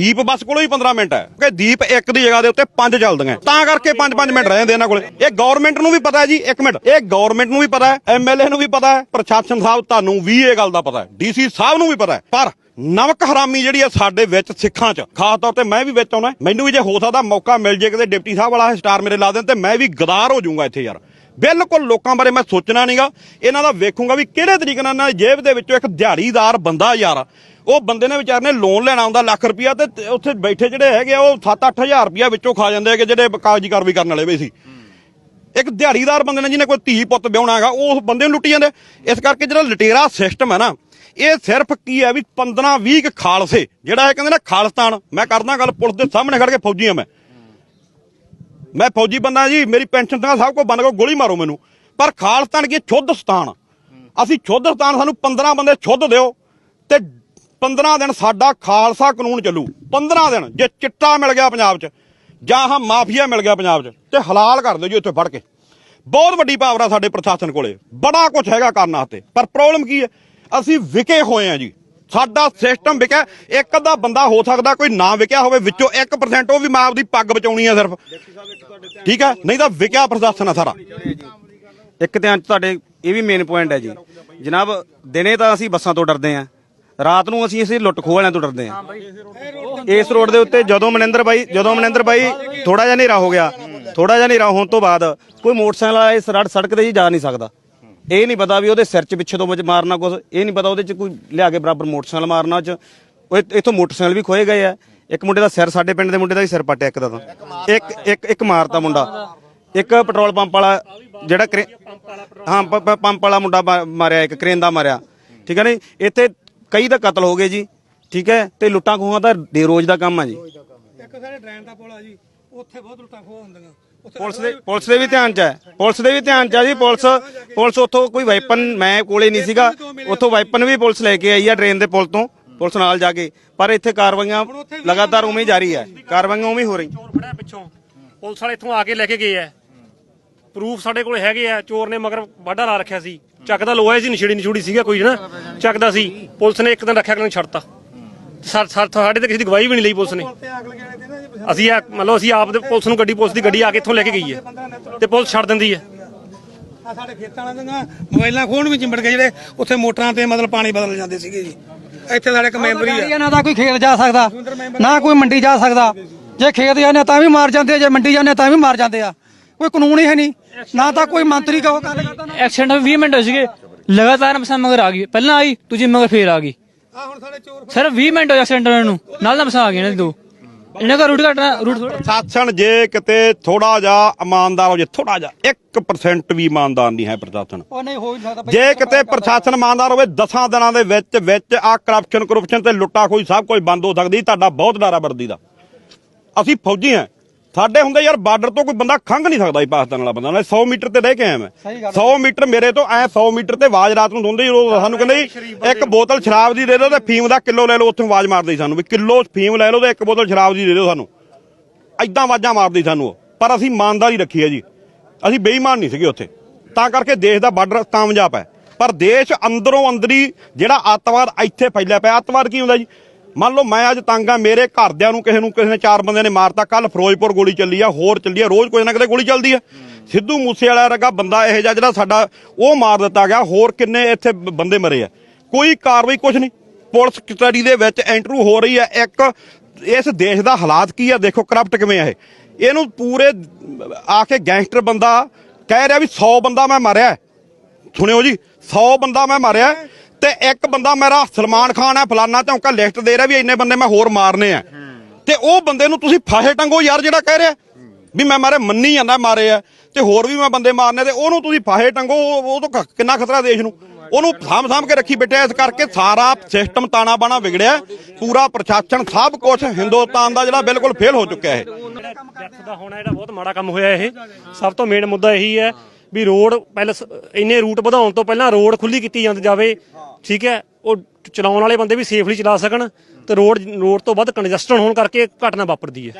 ਦੀਪ ਬੱਸ ਕੋਲੋਂ ਹੀ 15 ਮਿੰਟ ਹੈ। ਕਿ ਦੀਪ ਇੱਕ ਦੀ ਜਗ੍ਹਾ ਦੇ ਉੱਤੇ ਪੰਜ ਚੱਲਦੀਆਂ ਤਾਂ ਕਰਕੇ 5-5 ਮਿੰਟ ਰਹਿ ਜਾਂਦੇ ਇਹਨਾਂ ਕੋਲੇ। ਇਹ ਗਵਰਨਮੈਂਟ ਨੂੰ ਵੀ ਪਤਾ ਹੈ ਜੀ, ਇੱਕ ਮਿੰਟ। ਇਹ ਗਵਰਨਮੈਂਟ ਨੂੰ ਵੀ ਪਤਾ ਹੈ ਐਮਐਲਏ ਨੂੰ ਵੀ ਪਤਾ ਹੈ, ਪ੍ਰਸ਼ਾਸਨ ਸਾਹਿਬ ਤੁਹਾਨੂੰ ਵੀ ਇਹ ਗੱਲ ਦਾ ਪਤਾ ਹੈ ਡੀਸੀ ਸਾਹਿਬ ਨੂੰ ਵੀ ਪਤਾ ਹੈ। ਪਰ ਨਮਕ ਹਰਾਮੀ ਜਿਹੜੀ ਹੈ ਸਾਡੇ ਵਿੱਚ ਸਿੱਖਾਂ 'ਚ, ਖਾਸ ਤੌਰ ਤੇ ਮੈਂ ਵੀ ਵਿੱਚ ਆਉਣਾ ਮੈਨੂੰ ਵੀ ਜੇ ਹੋ ਸਕਦਾ ਮੌਕਾ ਮਿਲ ਜੇ ਕਿਤੇ, ਡਿਪਟੀ ਸਾਹਿਬ ਵਾਲਾ ਸਟਾਰ ਮੇਰੇ ਲਾ ਦੇਣ ਤੇ ਮੈਂ ਵੀ ਗਦਾਰ ਹੋ ਜਾਊਂਗਾ ਇੱਥੇ ਯਾਰ। ਬਿਲਕੁਲ ਲੋਕਾਂ ਬਾਰੇ ਮੈਂ ਸੋਚਣਾ ਨਹੀਂਗਾ ਇਹਨਾਂ ਦਾ ਵੇਖੂੰਗਾ ਵੀ ਕਿਹੜੇ ਤਰੀਕੇ ਨਾਲ ਇਹਨਾਂ ਦੀ ਜੇਬ ਦੇ ਵਿੱਚੋਂ ਇੱਕ ਦਿਹਾੜੀਦਾਰ ਬੰਦਾ ਯਾਰ, ਉਹ ਬੰਦੇ ਨੇ ਵਿਚਾਰ ਨੇ ਲੋਨ ਲੈਣਾ ਹੁੰਦਾ ਲੱਖ ਰੁਪਇਆ ਤੇ ਉੱਥੇ ਬੈਠੇ ਜਿਹੜੇ ਹੈਗੇ ਆ, ਉਹ 7-8000 ਰੁਪਇਆ ਵਿੱਚੋਂ ਖਾ ਜਾਂਦੇ ਹੈਗੇ ਜਿਹੜੇ ਕਾਗਜ਼ੀ ਕਾਰਵਾਈ ਕਰਨ ਵਾਲੇ ਵੀ ਸੀ। ਇੱਕ ਦਿਹਾੜੀਦਾਰ ਬੰਦੇ ਨੇ ਜਿਹਨੇ ਕੋਈ ਧੀ ਪੁੱਤ ਵਿਆਹਣਾ ਹੈਗਾ, ਉਹ ਬੰਦੇ ਨੂੰ ਲੁੱਟੀ ਜਾਂਦੇ। ਇਸ ਕਰਕੇ ਜਿਹੜਾ ਲਟੇਰਾ ਸਿਸਟਮ ਹੈ ਨਾ, ਇਹ ਸਿਰਫ ਕੀ ਹੈ ਵੀ 15 20 ਕੁ ਖਾਲਸੇ, ਜਿਹੜਾ ਇਹ ਕਹਿੰਦੇ ਨੇ ਖਾਲਸਤਾਨ, ਮੈਂ ਕਰਦਾ ਗੱਲ ਪੁਲਿਸ ਦੇ ਸਾਹਮਣੇ ਖੜ ਕੇ ਫੌਜੀ ਆ ਮੈਂ। ਮੈਂ ਫੌਜੀ ਬੰਦਾ ਜੀ, ਮੇਰੀ ਪੈਨਸ਼ਨ ਤਾਂ ਸਭ ਕੋ ਬੰਦ ਕੋ ਗੋਲੀ ਮਾਰੋ ਮੈਨੂੰ। ਪਰ ਖਾਲਸਤਾਨ ਕੀ ਸ਼ੁੱਧ ਸਥਾਨ? ਅਸੀਂ ਸ਼ੁੱਧ ਸਥਾਨ ਸਾਨੂੰ 15 ਬੰਦੇ ਸ਼ੁੱਧ ਦਿਓ ਤੇ 15 ਦਿਨ ਸਾਡਾ ਖਾਲਸਾ ਕਾਨੂੰਨ ਚੱਲੂ। 15 ਦਿਨ, ਜੇ ਚਿੱਟਾ ਮਿਲ ਗਿਆ ਪੰਜਾਬ 'ਚ, ਜਾਂ ਹਾਂ ਮਾਫੀਆ ਮਿਲ ਗਿਆ ਪੰਜਾਬ 'ਚ, ਤੇ ਹਲਾਲ ਕਰ ਦਿਓ ਜੀ ਉੱਥੇ ਫੜ ਕੇ। ਬਹੁਤ ਵੱਡੀ ਪਾਵਰ ਆ ਸਾਡੇ ਪ੍ਰਸ਼ਾਸਨ ਕੋਲੇ। ਬੜਾ ਕੁਝ ਹੈਗਾ ਕਰਨ ਵਾਸਤੇ। ਪਰ ਪ੍ਰੋਬਲਮ ਕੀ ਹੈ? ਅਸੀਂ ਵਿਕੇ ਹੋਏ ਆ ਜੀ। ਸਾਡਾ ਸਿਸਟਮ ਵਿਕਿਆ, ਇੱਕ ਅੱਧਾ ਬੰਦਾ ਹੋ ਸਕਦਾ ਕੋਈ ਨਾ ਵਿਕਿਆ ਹੋਵੇ, ਵਿੱਚੋਂ 1% ਉਹ ਵੀ ਮਾਂ ਆਪਦੀ ਪੱਗ ਬਚਾਉਣੀ ਆ ਸਿਰਫ। ਠੀਕ ਹੈ ਨਹੀਂ ਤਾਂ ਵਿਕਿਆ ਪ੍ਰਸ਼ਾਸਨ ਆ ਸਾਰਾ। ਇੱਕ ਧਿਆਨ ਚ ਤੁਹਾਡੇ, ਇਹ ਵੀ ਮੇਨ ਪੁਆਇੰਟ ਹੈ ਜੀ। ਜਨਾਬ, ਦਿਨੇ ਤਾਂ ਅਸੀਂ ਬੱਸਾਂ ਤੋਂ ਡਰਦੇ ਆਂ। ਰਾਤ ਨੂੰ ਅਸੀਂ ਇਸੇ ਲੁੱਟ ਖੋਹ ਵਾਲਿਆਂ ਤੋਂ ਡਰਦੇ ਆਂ। ਇਸ ਰੋਡ ਦੇ ਉੱਤੇ ਜਦੋਂ ਮਨਿੰਦਰ ਬਾਈ, ਜਦੋਂ ਮਨਿੰਦਰ ਬਾਈ ਥੋੜਾ ਜਿਹਾ ਹਨੇਰਾ ਹੋ ਗਿਆ ਥੋੜਾ ਜਿਹਾ ਹਨੇਰਾ ਹੋਣ ਤੋਂ ਬਾਅਦ ਕੋਈ ਮੋਟਰਸਾਈਕਲ ਵਾਲਾ ਇਸ ਰੜ ਸੜਕ ਤੇ ਹੀ ਜਾ ਨਹੀਂ ਸਕਦਾ। ਇਹ ਨਹੀਂ ਪਤਾ ਵੀ ਉਹਦੇ ਸਿਰ 'ਚ ਪਿੱਛੇ ਤੋਂ ਮੁਝ ਮਾਰਨਾ ਕੁਝ ਇਹ ਨਹੀਂ ਪਤਾ ਉਹਦੇ 'ਚ ਕੋਈ ਲਿਆ ਕੇ ਬਰਾਬਰ ਮੋਟਰਸਾਈਕਲ ਮਾਰਨਾ 'ਚ। ਉਹ ਇੱਥੋਂ ਮੋਟਰਸਾਈਕਲ ਵੀ ਖੋਏ ਗਏ ਆ। ਇੱਕ ਮੁੰਡੇ ਦਾ ਸਿਰ ਸਾਡੇ ਪਿੰਡ ਦੇ ਮੁੰਡੇ ਦਾ ਵੀ ਸਿਰ ਪੱਟਿਆ ਇੱਕ ਦਾ ਤਾਂ। ਇੱਕ ਇੱਕ ਇੱਕ ਮਾਰਤਾ ਮੁੰਡਾ। ਇੱਕ ਪੈਟਰੋਲ ਪੰਪ ਵਾਲਾ ਜਿਹੜਾ ਹਾਂ ਪੰਪ ਵਾਲਾ ਮੁੰਡਾ ਮਾਰਿਆ ਇੱਕ ਕਰੇਨ ਦਾ ਮਾਰਿਆ। ਠੀਕ ਹੈ ਨੀ? ਇੱਥੇ ਕਈ ਦਾ ਕਤਲ ਹੋ ਗਏ ਜੀ। ਠੀਕ ਹੈ? ਤੇ ਲੁੱਟਾਂ ਖੋਹਾਂ ਦਾ ਡੇ ਰੋਜ਼ ਦਾ ਕੰਮ ਆ ਜੀ। ਇੱਕ ਸਾਡੇ ਡਰੈਨ ਦਾ ਪੁਲ ਆ ਜੀ। ਉੱਥੇ ਬਹੁਤ ਲੁੱਟਾਂ ਖੋਹ ਹੁੰਦੀਆਂ। ਪੁਲਿਸ ਦੇ ਪੁਲਿਸ ਦੇ ਵੀ ਧਿਆਨ ਚ ਹੈ। ਪੁਲਿਸ ਦੇ ਵੀ ਧਿਆਨ ਚ ਹੈ ਜੀ। ਪੁਲਿਸ ਪੁਲਿਸ ਉੱਥੋਂ ਕੋਈ ਵਾਈਪਨ ਮੈਂ ਕੋਲੇ ਨਹੀਂ ਸੀਗਾ। ਉੱਥੋਂ ਵਾਈਪਨ ਵੀ ਪੁਲਿਸ ਲੈ ਕੇ ਆਈ ਆ ਡਰੇਨ ਦੇ ਪੁਲ ਤੋਂ, ਪੁਲਿਸ ਨਾਲ ਜਾ ਕੇ। ਪਰ ਇੱਥੇ ਕਾਰਵਾਈਆਂ ਲਗਾਤਾਰ ਉਵੇਂ ਜਾਰੀ ਹੈ। ਕਾਰਵਾਈਆਂ ਉਵੇਂ ਹੋ ਰਹੀਆਂ। ਚੋਰ ਫੜਿਆ ਪਿੱਛੋਂ। ਪੁਲਿਸ ਵਾਲੇ ਇੱਥੋਂ ਆ ਕੇ ਲੈ ਕੇ ਗਏ ਆ। ਪ੍ਰੂਫ ਸਾਡੇ ਕੋਲ ਹੈਗੇ ਆ। ਚੋਰ ਨੇ ਮਗਰ ਵਾਢਾ ਲਾ ਰੱਖਿਆ ਸੀ। ਚੱਕਦਾ ਲੋਹਾ ਸੀ ਨਛੇੜੀ ਨਛੂੜੀ ਸੀਗਾ ਕੋਈ ਨਾ ਚੱਕਦਾ ਸੀ। ਪੁਲਿਸ ਨੇ ਇੱਕ ਦਿਨ ਰੱਖਿਆ ਕਿ ਨਹੀਂ ਛੱਡਤਾ। ਸਾਡੇ ਤੇ ਕਿਸੇ ਦੀ ਗਵਾਹੀ ਵੀ ਨਹੀਂ ਲਈ ਪੁਲਿਸ ਨੇ। ਅਸੀਂ ਮਤਲਬ ਅਸੀਂ ਆਪ ਦੇ ਪੁਲਿਸ ਨੂੰ ਗੱਡੀ ਪੁਲਿਸ ਦੀ ਗੱਡੀ ਆ ਕੇ ਇੱਥੋਂ ਲੈ ਕੇ ਗਈ ਹੈ। ਤੇ ਪੁਲਿਸ ਛੱਡ ਦਿੰਦੀ ਹੈ। ਆ ਸਾਡੇ ਖੇਤਾਂ ਵਾਲਿਆਂ ਦੀਆਂ ਮੋਬਾਈਲਾਂ ਖੋਣ ਵੀ ਚਿੰਬੜ ਗਏ ਜਿਹੜੇ ਉੱਥੇ ਮੋਟਰਾਂ ਤੇ ਮਤਲਬ ਪਾਣੀ ਬਦਲ ਜਾਂਦੇ ਸੀਗੇ ਜੀ। ਇੱਥੇ ਸਾਡੇ ਇੱਕ ਮੈਂਬਰ ਹੀ ਆ। ਨਾ ਤਾਂ ਕੋਈ ਖੇਤ ਜਾ ਸਕਦਾ ਨਾ ਕੋਈ ਮੰਡੀ ਜਾ ਸਕਦਾ। ਜੇ ਖੇਤ ਜਾਂਦੇ ਤਾਂ ਵੀ ਮਾਰ ਜਾਂਦੇ ਆ ਜੇ ਮੰਡੀ ਜਾਂਦੇ ਤਾਂ ਵੀ ਮਾਰ ਜਾਂਦੇ ਆ। ਕੋਈ ਕਾਨੂੰਨ ਹੀ ਹੈ ਨਹੀਂ। ਨਾ ਤਾਂ ਕੋਈ ਮੰਤਰੀ ਕਹੋ ਗੱਲ ਕਰਦਾ ਨਾ। ਐਕਸੀਡੈਂਟ 20 ਮਿੰਟ ਹੋਏ ਸੀਗੇ। ਲਗਾਤਾਰ ਬੱਸਾਂ ਮਗਰ ਆ ਗਈ। ਪਹਿਲਾਂ ਆਈ ਦੂਜੀ ਮਗਰ ਫੇਰ ਆ ਗਈ। ਆ ਹੁਣ ਸਾਡੇ ਚੋਰ ਸਰ 20 ਮਿੰਟ ਹੋਏ ਐਕਸੀਡੈਂਟ ਨੂੰ। ਨਾਲ ਨਾਲ ਬੱਸਾਂ ਆ ਗਈਆਂ ਨੇ ਦੋ। ਇਹਨਾਂ ਦਾ ਰੂਟ ਘਟਣਾ ਰੂਟ ਥੋੜਾ ਪ੍ਰਸ਼ਾਸਨ ਜੇ ਕਿਤੇ ਥੋੜਾ ਜਿਹਾ ਇਮਾਨਦਾਰ ਹੋ ਜੇ ਥੋੜਾ ਜਿਹਾ 1% ਵੀ ਇਮਾਨਦਾਰ ਨਹੀਂ ਹੈ ਪ੍ਰਸ਼ਾਸਨ। ਉਹ ਨਹੀਂ ਹੋ ਹੀ ਨਹੀਂ ਸਕਦਾ ਜੇ ਕਿਤੇ ਪ੍ਰਸ਼ਾਸਨ ਇਮਾਨਦਾਰ ਹੋਵੇ 10 ਦਿਨਾਂ ਦੇ ਵਿੱਚ ਵਿੱਚ ਆ ਕਰਪਸ਼ਨ ਕਰਪਸ਼ਨ ਤੇ ਲੁੱਟਾ ਕੋਈ ਸਭ ਕੁਝ ਬੰਦ ਹੋ ਸਕਦੀ ਤੁਹਾਡਾ ਬਹੁਤ ਡਰ ਵਰਦੀ ਦਾ। ਅਸੀਂ ਫੌਜੀ ਆ ਸਾਡੇ ਹੁੰਦੇ ਯਾਰ ਬਾਰਡਰ ਤੋਂ ਕੋਈ ਬੰਦਾ ਖੰਘ ਨਹੀਂ ਸਕਦਾ ਜੀ ਪਾਕਿਸਤਾਨ ਵਾਲਾ ਬੰਦਾ ਮੈਂ 100 ਮੀਟਰ ਤੇ ਰਹਿ ਕੇ ਆਇਆ ਮੈਂ। 100 ਮੀਟਰ ਮੇਰੇ ਤੋਂ ਐ 100 ਮੀਟਰ ਤੇ ਆਵਾਜ਼ ਰਾਤ ਨੂੰ ਹੁੰਦੀ ਉਹ ਸਾਨੂੰ ਕਹਿੰਦੇ ਜੀ ਇੱਕ ਬੋਤਲ ਸ਼ਰਾਬ ਦੀ ਦੇ ਦਿਓ ਤੇ ਫੀਮ ਦਾ ਕਿਲੋ ਲੈ ਲਓ ਉੱਥੋਂ ਆਵਾਜ਼ ਮਾਰਦੇ ਸਾਨੂੰ ਵੀ ਕਿਲੋ ਫੀਮ ਲੈ ਲਓ ਤੇ ਇੱਕ ਬੋਤਲ ਸ਼ਰਾਬ ਦੀ ਦੇ ਦਿਓ ਸਾਨੂੰ। ਐਦਾਂ ਆਵਾਜ਼ਾਂ ਮਾਰਦੀ ਸਾਨੂੰ ਪਰ ਅਸੀਂ ਇਮਾਨਦਾਰੀ ਰੱਖੀ ਹੈ ਜੀ। ਅਸੀਂ ਬੇਈਮਾਨ ਨਹੀਂ ਸੀਗੇ ਉੱਥੇ। ਤਾਂ ਕਰਕੇ ਦੇਸ਼ ਦਾ ਬਾਰਡਰ ਕਾਮਯਾਬ ਹੈ। ਪਰ ਦੇਸ਼ ਅੰਦਰੋਂ ਅੰਦਰੀ ਜਿਹੜਾ ਅੱਤਵਾਦ ਇੱਥੇ ਫੈਲਿਆ ਪਿਆ ਅੱਤਵਾਦ ਕੀ ਹੁੰਦਾ ਜੀ? ਮੰਨ ਲਓ ਮੈਂ ਅੱਜ ਤੰਗ ਆ, ਮੇਰੇ ਘਰਦਿਆਂ ਨੂੰ ਕਿਸੇ ਨੂੰ, ਕਿਸੇ ਨੇ ਚਾਰ ਬੰਦਿਆਂ ਨੇ ਮਾਰਤਾ ਕੱਲ ਫਿਰੋਜ਼ਪੁਰ ਗੋਲੀ ਚੱਲੀ ਆ, ਹੋਰ ਚੱਲੀ ਆ, ਰੋਜ਼ ਕੋਈ ਨਾ ਕਿਤੇ ਗੋਲੀ ਚੱਲਦੀ ਆ। ਸਿੱਧੂ ਮੂਸੇ ਵਾਲਾ ਵਰਗਾ ਬੰਦਾ ਇਹ ਜਿਹਾ ਜਿਹੜਾ ਸਾਡਾ, ਉਹ ਮਾਰ ਦਿੱਤਾ ਗਿਆ, ਹੋਰ ਕਿੰਨੇ ਇੱਥੇ ਬੰਦੇ ਮਰੇ ਆ। ਕੋਈ ਕਾਰਵਾਈ ਕੁਝ ਨਹੀਂ। ਪੁਲਿਸ ਕਸਟਡੀ ਦੇ ਵਿੱਚ ਐਂਟਰੂ ਹੋ ਰਹੀ ਹੈ ਇੱਕ ਇਸ ਦੇਸ਼ ਦਾ ਹਾਲਾਤ ਕੀ ਆ, ਦੇਖੋ ਕਰਪਟ ਕਿਵੇਂ ਆ ਇਹ। ਇਹਨੂੰ ਪੂਰੇ ਆ ਕੇ ਗੈਂਗਸਟਰ ਬੰਦਾ ਕਹਿ ਰਿਹਾ ਵੀ 100 ਬੰਦਾ ਮੈਂ ਮਾਰਿਆ। ਸੁਣਿਓ ਜੀ 100 ਬੰਦਾ ਮੈਂ ਮਾਰਿਆ। ਤੇ ਇੱਕ ਬੰਦਾ ਮੇਰਾ ਸਲਮਾਨ ਖਾਨ ਹੈ, ਫਲਾਨਾ ਧੌਂਕਾ ਲਿਸਟ ਦੇ ਰਿਹਾ ਵੀ ਇੰਨੇ ਬੰਦੇ ਮੈਂ ਹੋਰ ਮਾਰਨੇ ਆ। ਤੇ ਉਹ ਬੰਦੇ ਨੂੰ ਤੁਸੀਂ ਫਾਹੇ ਟੰਗੋ ਯਾਰ ਜਿਹੜਾ ਕਹਿ ਰਿਹਾ। ਵੀ ਮੈਂ ਮਾਰੇ ਮੰਨੀ ਜਾਂਦਾ, ਮਾਰੇ ਆ। ਤੇ ਹੋਰ ਵੀ ਮੈਂ ਬੰਦੇ ਮਾਰਨੇ ਤੇ ਉਹਨੂੰ ਤੁਸੀਂ ਫਾਹੇ ਟੰਗੋ, ਉਹ ਤੋਂ ਕਿੰਨਾ ਖਤਰਾ ਦੇਸ਼ ਨੂੰ। ਉਹਨੂੰ ਸਾਂਭ ਸਾਂਭ ਕੇ ਰੱਖੀ ਬੈਠੇ ਇਸ ਕਰਕੇ ਸਾਰਾ ਸਿਸਟਮ ਤਾਣਾ ਬਾਣਾ ਵਿਗੜਿਆ। ਪੂਰਾ ਪ੍ਰਸ਼ਾਸਨ ਸਭ ਕੁਝ ਹਿੰਦੁਸਤਾਨ ਦਾ ਜਿਹੜਾ ਬਿਲਕੁਲ ਫੇਲ ਹੋ ਚੁੱਕਿਆ ਹੈ ਡੈਥ ਦਾ ਹੋਣਾ ਜਿਹੜਾ ਬਹੁਤ ਮਾੜਾ ਕੰਮ ਹੋਇਆ ਇਹ। ਸਭ ਤੋਂ ਮੇਨ ਮੁੱਦਾ ਇਹੀ ਹੈ ਵੀ ਰੋਡ ਪਹਿਲਾਂ ਇੰਨੇ ਰੂਟ ਵਧਾਉਣ ਤੋਂ ਪਹਿਲਾਂ ਰੋਡ ਖੁੱਲੀ ਕੀਤੀ ਜਾਂਦੀ ਜਾਵੇ। ਠੀਕ ਹੈ, ਉਹ ਚਲਾਉਣ ਵਾਲੇ ਬੰਦੇ ਵੀ ਸੇਫਲੀ ਚਲਾ ਸਕਣ ਤੇ ਰੋਡ ਰੋਡ ਤੋਂ ਵੱਧ ਕੰਜਸਟਨ ਹੋਣ ਕਰਕੇ ਘਟਨਾ ਵਾਪਰਦੀ ਹੈ।